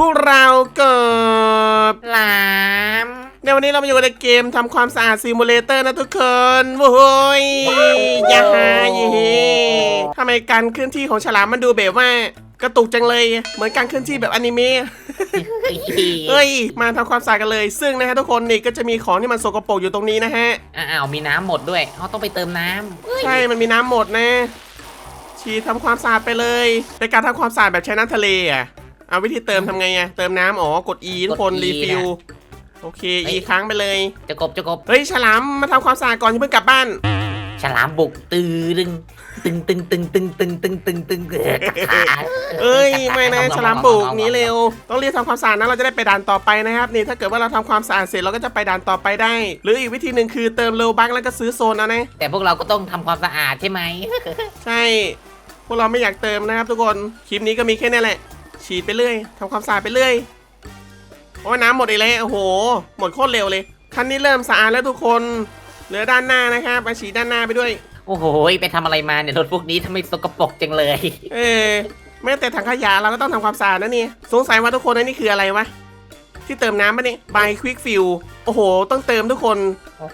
พวกเราเกิดหลามในวันนี้เรามาอยู่ในเกมทำความสะอาดซิมูเลเตอร์นะทุกคนโว้ยยาฮาเย่ทำไมการเคลื่อนที่ของฉลามมันดูแบบว่ากระตุกจังเลย เหมือนการเคลื่อนที่แบบอนิเมะเอ้ย มาทำความสะอาดกันเลย ซึ่งนะฮะทุกคนนี่ก็จะมีของที่มันสกปรกอยู่ตรงนี้นะฮะ อ้าวมีน้ำหมดด้วยเขาต้องไปเติมน้ำใช่ มันมีน้ำหมดนะฉีดทำความสะอาดไปเลยเป็นการทำความสะอาดแบบใช้น้ำทะเลอะ เอาวิธีเติมทำไงอะเติมน้ำอ๋อกด E ทุกคนรีฟิลโอเค E ค้างไปเลย จะกบจะกบเฮ้ยฉลามมาทำความสะอาดก่อนอย่าเพิ่งกลับบ้าน ฉลามบุกตือดึงตึงตึงตึงตึงตึงตึงตึงตึงเออกัดขาเอ้ยไม่นะฉลามบุกหนีเร็ว ต้องรีบทำความสะอาดนะเราจะได้ไปด่านต่อไปนะครับนี่ถ้าเกิดว่าเราทำความสะอาดเสร็จเราก็จะไปด่านต่อไปได้ หรืออีกวิธีหนึ่งคือเติมโลบักแล้วก็ซื้อโซนเอานะแต่พวกเราก็ต้องทำความสะอาดใช่ไหม ใช่ พวกเราไม่อยากเติมนะครับทุกคนคลิปนี้ก็มีแค่นี้แหละ ฉีดไปเรื่อยทำความสะอาดไปเรื่อยโอ้ยน้ำหมดอีกแล้วโอ้โห หมดโคตรเร็วเลย คันนี้เริ่มสะอาดแล้วทุกคน เหลือด้านหน้านะครับมาฉีดด้านหน้าไปด้วย โอ้โหไปทำอะไรมาเนี่ยรถพวกนี้ทำไมสกปรกจังเลย เออแม้แต่ถังขยะเราก็ต้องทำความสะอาดนะนี่สงสัยว่าทุกคนอันนี้คืออะไรวะ ที่เติมน้ำปะเนี่ย by quick fill โอ้โห ต้องเติมทุกคน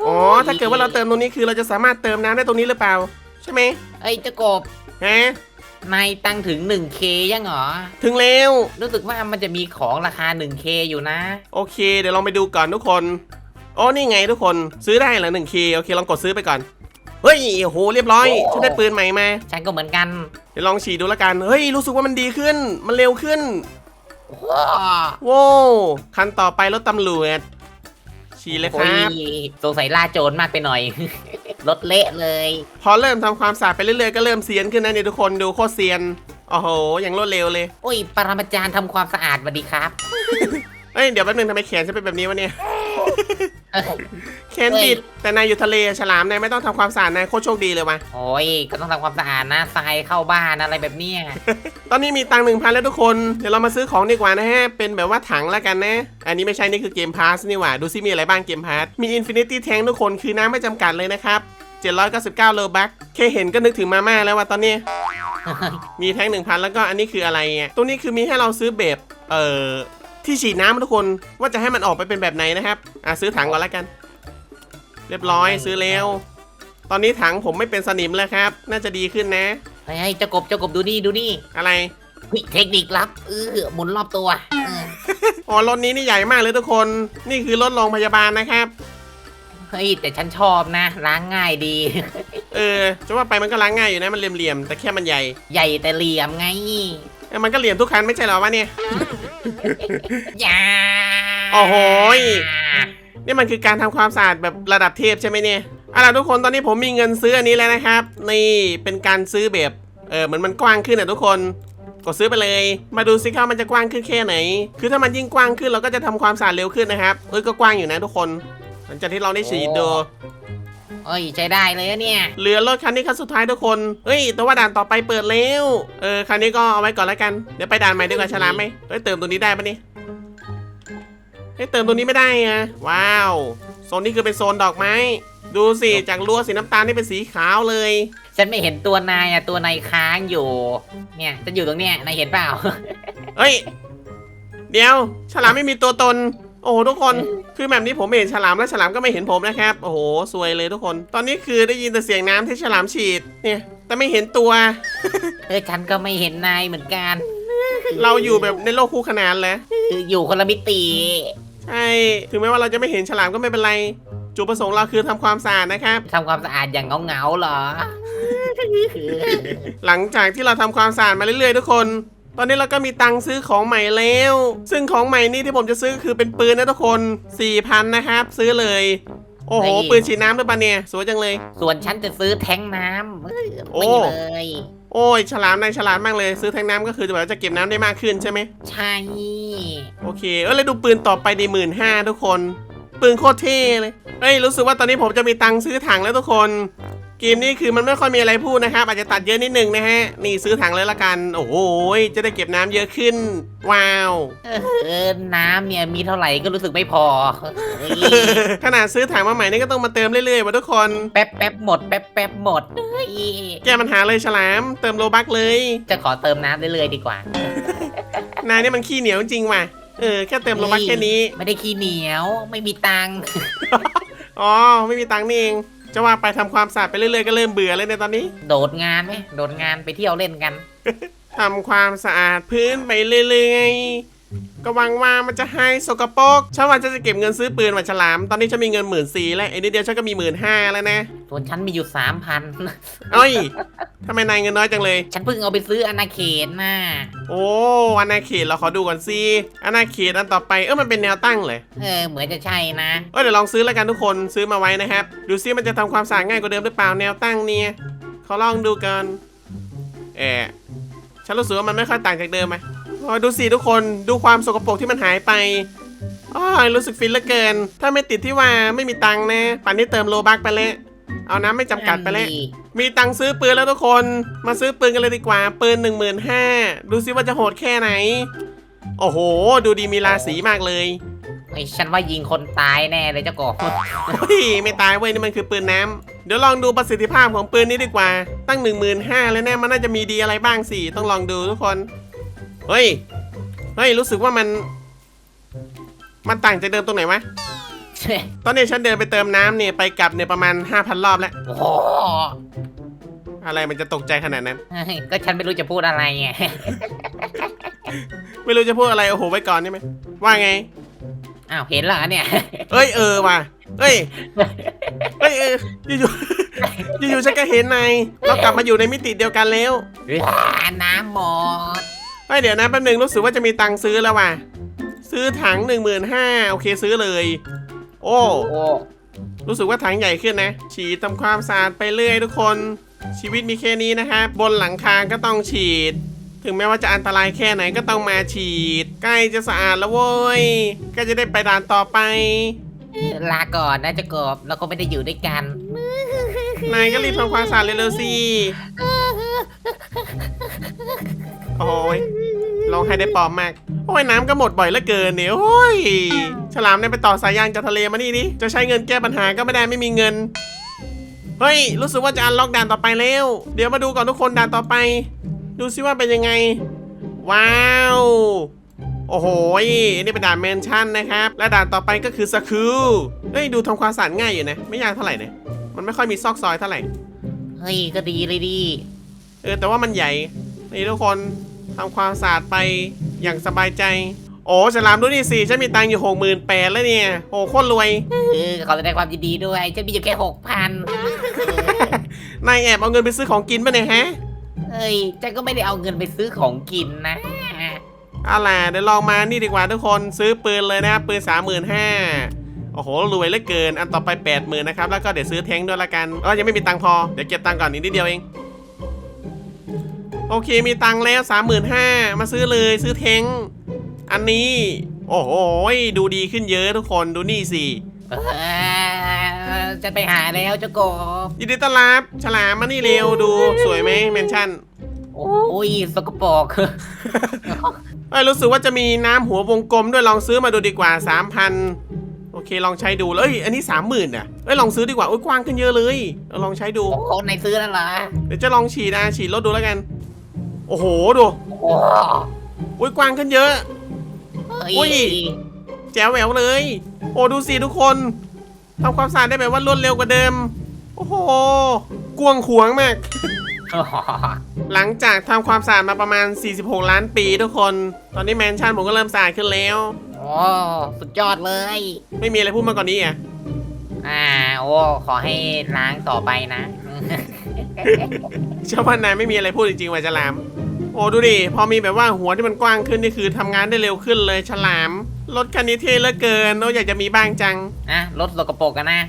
อ๋อ ถ้าเกิดว่าเราเติมตรงนี้คือเราจะสามารถเติมน้ำได้ตรงนี้หรือเปล่า ใช่ไหมเอ้ยเจะกบ ฮะ นายตั้งถึง 1K ยังเหรอ ถึงแล้วรู้สึกว่ามันจะมีของราคา 1K อยู่นะ โอเค เดี๋ยวลองไปดูก่อนทุกคนอ๋อนี่ไงทุกคนซื้อได้เหรอหนึ่งคีโอเคลองกดซื้อไปก่อน เฮ้ยโอ้โหเรียบร้อยโอ้ฉันได้ปืนใหม่มา ฉันก็เหมือนกัน เดี๋ยวลองฉีดดูแล้วกัน เฮ้ยรู้สึกว่ามันดีขึ้น มันเร็วขึ้นว้าโว้วคันต่อไปรถตำรวจฉีดเลยครับ โอ้ยสงสัยล่าโจรมากไปหน่อย รถเละเลย พอเริ่มทำความสะอาดไปเรื่อยๆก็เริ่มเซียนขึ้นนะเนี่ยทุกคนดูโคตรเซียนโอ้โหอย่างรวดเร็วเลยโอ้ยปรมาจารย์ทำความสะอาดสวัสดีครับ เอ้ยเดี๋ยวแป๊บนึงทำไมแขนฉันเป็นแบบนี้วะเนี่ย เอ้ยแขนบิดแต่นายอยู่ทะเลฉลามนายไม่ต้องทำความสะอาดนายโคตรโชคดีเลยว่ะโอ้ยก็ต้องทำความสะอาดนะทรายเข้าบ้านอะไรแบบเนี้ยตอนนี้มีตังค์หนึ่งพันแล้วทุกคนเดี๋ยวเรามาซื้อของดีกว่านะฮะ เป็นแบบว่าถังแล้วกันนะ อันนี้ไม่ใช่นี่คือเกมพาสนี่หว่า ดูซิมีอะไรบ้างเกมพาสมี Infinity Tank ทุกคนคือน้ำไม่จำกัดเลยนะครับ 799โลบัคแค่เห็นก็นึกถึงมาม่าแล้วว่าตอนนี้ มีแท้งหนึ่งพันแล้วก็อันนี้คืออะไรอะตรงนี้คือมีให้เราซื้อแบบเอ่อ ที่ฉีดน้ำทุกคนว่าจะให้มันออกไปเป็นแบบไหนนะครับอะซื้อถังก่อนแล้วกัน เรียบร้อยซื้อแล้วตอนนี้ถังผมไม่เป็นสนิมแล้วครับ น่าจะดีขึ้นนะเฮ้ยเจ้ากบเจ้ากบดูนี่ดูนี่อะไรเฮ้ยเทคนิคลับเออหมุนรอบตัวเอออ๋อรถนี้นี่ใหญ่มากเลยทุกคน นี่คือรถโรงพยาบาลนะครับเฮ้ยแต่ฉันชอบนะล้างง่ายดี เออจะว่าไปมันก็ล้างง่ายอยู่นะมันเหลี่ยมๆแต่แค่มันใหญ่ ใหญ่แต่เหลี่ยมไง เอ้ยมันก็เหลี่ยมทุกคันไม่ใช่เหรอวะเนี่ย อย่าโอ้โหย นี่มันคือการทำความสะอาดแบบระดับเทพใช่ไหมเนี่ยเอาล่ะทุกคนตอนนี้ผมมีเงินซื้ออันนี้แล้วนะครับ นี่เป็นการซื้อแบบเออเหมือนมันกว้างขึ้นอะทุกคน กดซื้อไปเลย มาดูสิครับมันจะกว้างขึ้นแค่ไหน คือถ้ามันยิ่งกว้างขึ้นเราก็จะทำความสะอาดเร็วขึ้นนะครับเอ้ยก็กว้างอยู่นะทุกคน หลังจากที่เราได้ฉีดดู เอ้ยใช้ได้เลยอะเนี่ย เหลือรถคันนี้คันสุดท้ายทุกคน เฮ้ย แต่ว่าด่านต่อไปเปิดแล้ว เออ คันนี้ก็เอาไว้ก่อนแล้วกัน เดี๋ยวไปด่านใหม่ดีกว่าฉลามไหมเฮ้ย เติมตัวนี้ได้ปะเนี่ยเฮ้ย เติมตัวนี้ไม่ได้อะว้าว โซนนี้คือเป็นโซนดอกไม้ ดูสิ จากรั้วสีน้ำตาลนี่เป็นสีขาวเลย ฉันไม่เห็นตัวนายอะตัวนายค้างอยู่ เนี่ยจะอยู่ตรงเนี้ยนายเห็นเปล่า เฮ้ย เดี๋ยว ฉลามไม่มีตัวตน โอ้โหทุกคนคือแบบนี้ผมไม่เห็นฉลามและฉลามก็ไม่เห็นผมนะครับ โอ้โหสวยเลยทุกคน ตอนนี้คือได้ยินแต่เสียงน้ำที่ฉลามฉีดเนี่ยแต่ไม่เห็นตัว เออฉันก็ไม่เห็นนายเหมือนกัน เราอยู่แบบในโลกคู่ขนานแล้วคืออยู่คนละมิติใช่ถึงแม้ว่าเราจะไม่เห็นฉลามก็ไม่เป็นไร จุดประสงค์เราคือทำความสะอาดนะครับทำความสะอาดอย่างเงาๆเหรอ หลังจากที่เราทำความสะอาดมาเรื่อยๆ ทุกคน ตอนนี้เราก็มีตังค์ซื้อของใหม่แล้ว ซึ่งของใหม่นี่ที่ผมจะซื้อคือเป็นปืนนะทุกคน4,000นะครับ ซื้อเลย โอ้โหนี่ปืนฉีดน้ำด้วยปะเนี่ยสวยจังเลย ส่วนฉันจะซื้อแท้งน้ำเออโอ้ ไม่เลยโอ้ยฉลามนายฉลาดมากเลย ซื้อแทงน้ำก็คือจะแบบว่าจะเก็บน้ำได้มากขึ้นใช่ไหมใช่โอเคเออแล้วดูปืนต่อไปในหมื่นห้าทุกคน ปืนโคตรเท่เลยเอ้ยรู้สึกว่าตอนนี้ผมจะมีตังค์ซื้อถังแล้วทุกคน เกมนี้คือมันไม่ค่อยมีอะไรพูดนะครับอาจจะตัดเยอะนิดนึงนะฮะ นี่ซื้อถังเลยละกัน โอ้โหยจะได้เก็บน้ำเยอะขึ้น ว้าว เออน้ำเนี่ยมีเท่าไหร่ก็รู้สึกไม่พอเฮ้ยขนาดซื้อถังมาใหม่นี่ก็ต้องมาเติมเรื่อยๆว่ะทุกคน แป๊บแป๊บหมดแป๊บแป๊บหมดเฮ้ยแก้ปัญหาเลยฉลาม เติมโลบักเลย จะขอเติมน้ำเรื่อยๆดีกว่า นายนี่มันขี้เหนียวจริงว่ะ เออแค่เติมโลบักแค่นี้ ไม่ได้ขี้เหนียวไม่มีตังค์ อ๋อไม่มีตังค์นี่เอง จะว่าไปทำความสะอาดไปเรื่อยๆก็เริ่มเบื่อเลยในยตอนนี้โดดงานไหมโดดงานไปเที่ยวเล่นกัน ทำความสะอาดพื้นไปเรื่อยๆ ก็หวังว่ามันจะให้สกปรกฉันว่าจะจะเก็บเงินซื้อปืนมาฉลาม ตอนนี้ฉันมีเงินหมื่นสี่แล้วไอ้นิดเดียวฉันก็มีหมื่นห้าแล้วนะส่วนฉันมีอยู่สามพันเอ้ยทำไมนายเงินน้อยจังเลย ฉันเพิ่งเอาไปซื้ออนาเขตน่ะโอ้อาณาเขตเราขอดูก่อนสิอาณาเขตอันต่อไปเออมันเป็นแนวตั้งเลยเออเหมือนจะใช่นะเออเดี๋ยวลองซื้อแล้วกันทุกคนซื้อมาไว้นะครับดูซิมันจะทำความสะอาดง่ายกว่าเดิมหรือเปล่าแนวตั้งเนี่ยขอลองดูกันแอะฉันรู้สึกว่ามันไม่ค่อยต่างจากเดิมไหม โอ้ยดูสิทุกคนดูความสกปรกที่มันหายไปอ้อยรู้สึกฟินเหลือเกิน ถ้าไม่ติดที่ว่าไม่มีตังค์นะป่านนี้เติมโลบักไปแล้วเอาน้ำไม่จำกัดไปแล้วมีตังค์ซื้อปืนแล้วทุกคน มาซื้อปืนกันเลยดีกว่า ปืน1 5 0 0 0ดูซิว่าจะโหดแค่ไหน โอ้โห ดูดีมีราศีมากเลยไอ้ยฉันว่ายิงคนตายแน่เลยเจ้ากบเฮ้ยไม่ตายเว้ยนี่มันคือปืนน้ำเดี๋ยวลองดูประสิทธิภาพของปืนนี้ดีกว่า ตั้ง 1 5 0 0 0เลยแน่มันน่าจะมีดีอะไรบ้างสิต้องลองดูทุกคน เฮ้ย เฮ้ย รู้สึกว่ามัน มันต่างจากเดิมตรงไหนวะ ตอนนี้ฉันเดินไปเติมน้ำเนี่ยไปกลับเนี่ยประมาณ 5,000 รอบแล้ว โอ้โหอะไรมันจะตกใจขนาดนั้นก็ฉันไม่รู้จะพูดอะไรไง ไม่รู้จะพูดอะไรโอ้โหไว้ก่อนนี่ไหมว่าไง อ้าวเห็นเหรอเนี่ย เอ้ยเออว่ะเอ้ยเอ้ยเอออยู่ๆอยู่ๆฉันก็เห็นนายเรากลับมาอยู่ในมิติเดียวกันแล้ว น้ำหมด เฮ้ยเดี๋ยวนะแป๊บนึงรู้สึกว่าจะมีตังค์ซื้อแล้วว่ะ ซื้อถัง 1 5 0 0 0โอเคซื้อเลย โอ้ โอ้ รู้สึกว่าถังใหญ่ขึ้นนะ ฉีดทำความสะอาดไปเรื่อยทุกคน ชีวิตมีแค่นี้นะครับบนหลังคาก็ต้องฉีด ถึงแม้ว่าจะอันตรายแค่ไหนก็ต้องมาฉีด ใกล้จะสะอาดแล้วโว้ยก็จะได้ไปด่านต่อไป ลาก่อนนะเจ้ากบเราก็ไม่ได้อยู่ด้วยกันนายก็รีบทำความสะอาดเร็วๆสิ โอ้ยร้องไห้ได้ปลอมมาก โอ้ยน้ำก็หมดบ่อยเหลือเกินเนี่ยโอ้ย ฉลามเนี่ยไปต่อสายยางจากทะเลมานี่ดิจะใช้เงินแก้ปัญหาก็ไม่ได้ไม่มีเงิน เฮ้ย รู้สึกว่าจะอันล็อกด่านต่อไปแล้ว เดี๋ยวมาดูก่อนทุกคนด่านต่อไป ดูซิว่าเป็นยังไง ว้าว โอ้โหนี่เป็นด่านแมนชั่นนะครับ และด่านต่อไปก็คือสคูเฮ้ยดูทำความสะอาดง่ายอยู่นะ ไม่ยากเท่าไหร่นะมันไม่ค่อยมีซอกซอยเท่าไหร่ เฮ้ยก็ดีเลยดี เออแต่ว่ามันใหญ่ นี่ทุกคน ทำความสะอาดไปอย่างสบายใจ โอ้ฉลามดูนี่สิฉันมีตังค์อยู่หกหมื่นแปดแล้วเนี่ยโอ้โคตรรวย เออขอแสดงความยินดีด้วยฉันมีอยู่แค่หกพันนายแอบเอาเงินไปซื้อของกินป่ะเนี่ยฮะเฮ้ยฉันก็ไม่ได้เอาเงินไปซื้อของกินนะ เอาล่ะเดี๋ยวลองมานี่ดีกว่าทุกคนซื้อปืนเลยนะครับปืนสามหมื่นห้าโอ้โหรวยเหลือเกิน อันต่อไปแปดหมื่นนะครับแล้วก็เดี๋ยวซื้อแทงค์ด้วยละกันเออยังไม่มีตังค์พอเดี๋ยวเก็บตังค์ก่อนนิดเดียวเอง โอเคมีตังค์แล้วสามหมื่นห้ามาซื้อเลยซื้อแทงค์อันนี้ โอ้โหดูดีขึ้นเยอะทุกคนดูนี่สิเออจะไปหาแล้วเจ้ากบยินดีต้อนรับฉลามมานี่เร็วดูสวยไหมเมนชั่นโอ้ยสกปรกเอ้ยรู้สึกว่าจะมีน้ำหัววงกลมด้วยลองซื้อมาดูดีกว่า 3,000 โอเคลองใช้ดูแล้วเอ้ยอันนี้ 30,000อะเอ้ยลองซื้อดีกว่าโอ้ยกว้างขึ้นเยอะเลยเอาลองใช้ดูโอ้โหในซื้อแล้วเหรอเดี๋ยวจะลองฉีดนะฉีดรถดูแล้วกัน โอ้โหดูโอ้โอ้ยกว้างขึ้นเยอะเฮ้อุ้ยยแจ๋วแหววเลย โอ้ดูสิทุกคนทำความสะอาดได้แบบว่ารวดเร็วกว่าเดิม โอ้โหกวางขวางมาก หลังจากทำความสะอาดมาประมาณ 46 ล้านปีทุกคน ตอนนี้แมนชั่นผมก็เริ่มสะอาดขึ้นแล้วโอ้สุดยอดเลย ไม่มีอะไรพูดมากกว่านนี้อะอ่า โอ้ขอให้ล้างต่อไปนะเชื่อว่านายไม่มีอะไรพูดจริงๆว่ะฉลามโอ้ดูดิ พอมีแบบว่าหัวที่มันกว้างขึ้นนี่คือทำงานได้เร็วขึ้นเลยฉลาม รถคันนี้เท่เหลือเกินโอ้อยากจะมีบ้างจังอะรถสกปรกกันนะ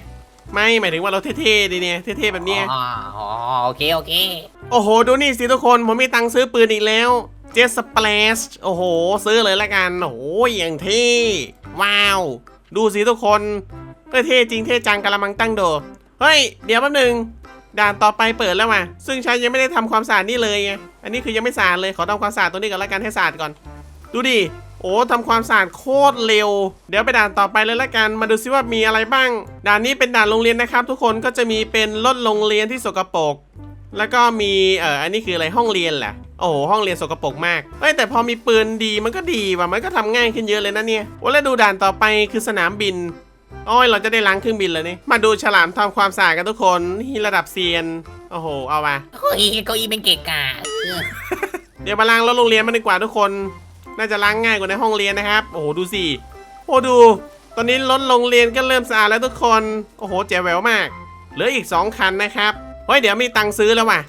ไม่หมายถึงว่ารถเท่ๆดีเนี่ยเท่ๆแบบเนี้ย อ๋ออ๋อโอเคโอเค โอ้โห ดูนี่สิทุกคน ผมมีตังค์ซื้อปืนอีกแล้ว เจสสเปลชโอ้โห ซื้อเลยละกัน โอ้โหอย่างเท่ว้าว ดูสิทุกคนเออเท่จริงเท่จังกระมังตั้งโด เฮ้ย เดี๋ยวแป๊บนึง ด่านต่อไปเปิดแล้วว่ะ ซึ่งฉันยังไม่ได้ทำความสะอาดนี่เลยไง อันนี้คือยังไม่สะอาดเลย ขอทำความสะอาดตัวนี้ก่อนละกันให้สะอาดก่อน ดูดิ โอ้ทำความสะอาดโคตรเร็ว เดี๋ยวไปด่านต่อไปเลยละกัน มาดูซิว่ามีอะไรบ้าง ด่านนี้เป็นด่านโรงเรียนนะครับ ทุกคน ก็จะมีเป็นรถโรงเรียนที่สกปรก แล้วก็มี เอ่อ อันนี้คืออะไร ห้องเรียนแหละโอ้โหห้องเรียนสกปรกมากเอ้แต่พอมีปืนดีมันก็ดีว่ะ มันก็ทำง่ายขึ้นเยอะเลยนะเนี่ยโอ้แล้วดูด่านต่อไปคือสนามบิน โอ้ยเราจะได้ล้างเครื่องบินแล้วนี่ มาดูฉลามทำความสะอาดกันทุกคนที่ระดับเซียน โอ้โห เอามาเฮ้ยเก้าอี้เป็นเกะกะเออเดี๋ยวมาล้างรถโรงเรียนมันดีกว่าทุกคน น่าจะล้างง่ายกว่าในห้องเรียนนะครับ โอ้โห ดูสิ โอ้ดู ตอนนี้รถโรงเรียนก็เริ่มสะอาดแล้วทุกคน โอ้โห แจ๋วแหววมาก เหลืออีก 2 คันนะครับ เฮ้ย เดี๋ยวมีตังค์ซื้อแล้วว่ะ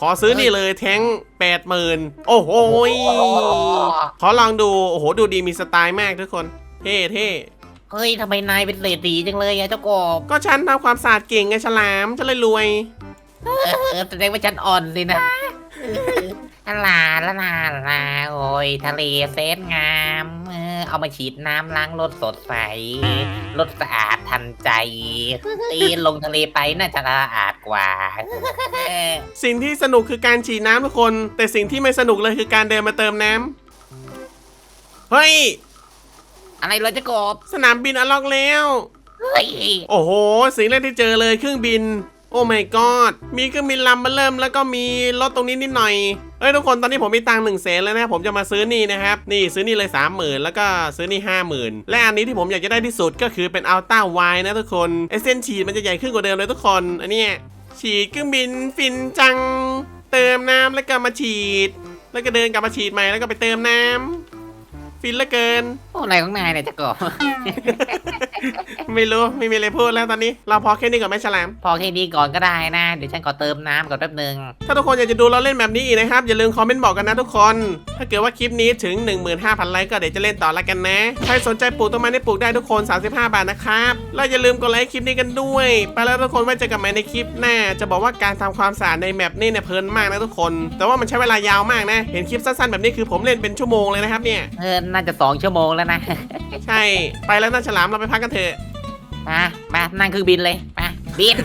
ขอซื้อนี่เลยแท้งแปดหมื่นโอ้โหยขอลองดู โอ้โห ดูดีมีสไตล์มากทุกคน เท่เท่ เฮ้ยทำไมนายเป็นเศรษฐีจังเลยอะเจ้ากบก็ฉันทำความสะอาดเก่งไงฉลามฉันเลยรวย เออแสดงว่าฉันอ่อนสินะลาลาลาลาโอ้ยทะเลเซตงามเออเอามาฉีดน้ำล้างรถสดใสรถสะอาดทันใจเฮ้ยลงทะเลไปน่าจะสะอาดกว่าสิ่งที่สนุกคือการฉีดน้ำทุกคน แต่สิ่งที่ไม่สนุกเลยคือการเดินมาเติมน้ำเฮ้ย อะไรเหรอเจ้ากบสนามบินอล็อกแล้ว เฮ้ยโอ้โห สิ่งแรกที่เจอเลยเครื่องบิน โอ้ my god มีเครื่องบินลำมาเริ่มแล้วก็มีรถตรงนี้นิดหน่อย เอ้ยทุกคนตอนนี้ผมมีตังค์หนึ่งแสนแล้วนะ ผมจะมาซื้อนี่นะครับ นี่ซื้อนี่เลย 3 0,000 แล้วก็ซื้อนี่ 50,000 และอันนี้ที่ผมอยากจะได้ที่สุดก็คือเป็นอัลต้าไวนะทุกคนไอเส้นฉีดมันจะใหญ่ขึ้นกว่าเดิมเลยทุกคน อันเนี้ยฉีดเครื่องบินฟินจัง เติมน้ำแล้วก็มาฉีด แล้วก็เดินกลับมาฉีดใหม่แล้วก็ไปเติมน้ำ ฟินเหลือเกิน โอ้อะไรของนายเนี่ยเจ้ากบไม่รู้ไม่มีอะไรพูดแล้วตอนนี้ เราพอแค่นี้ก่อนไหมฉลาม พอแค่นี้ก่อนก็ได้นะ เดี๋ยวฉันขอเติมน้ำก่อนแป๊บหนึ่งถ้าทุกคนอยากจะดูเราเล่นแบบนี้อีกนะครับ อย่าลืมคอมเมนต์บอกกันนะทุกคน ถ้าเกิดว่าคลิปนี้ถึง 15,000 ไลค์ก็เดี๋ยวจะเล่นต่อละกันนะ ใครสนใจปลูกต้นไม้ได้ปลูกได้ทุกคน 35 บาทนะครับ แล้วอย่าลืมกดไลค์คลิปนี้กันด้วย ไปแล้วทุกคนไว้เจอกันใหม่ในคลิปหน้า จะบอกว่าการทำความสะอาดในแมปนี่เนี่ยเพลินมากนะทุกคน แต่ว่ามันใช้เวลายาวมากนะ เห็นคลิปสั้นๆแบบนี้คือผมเล่นเป็นชั่วโมงเลยนะครับเนี่ย เออน่าจะสองชั่วโมงแล้วนะ ใช่ ไปแล้วนะฉลามเราไปพักกันเถอะ มา มา นั่งเครื่องบินเลย มา บิน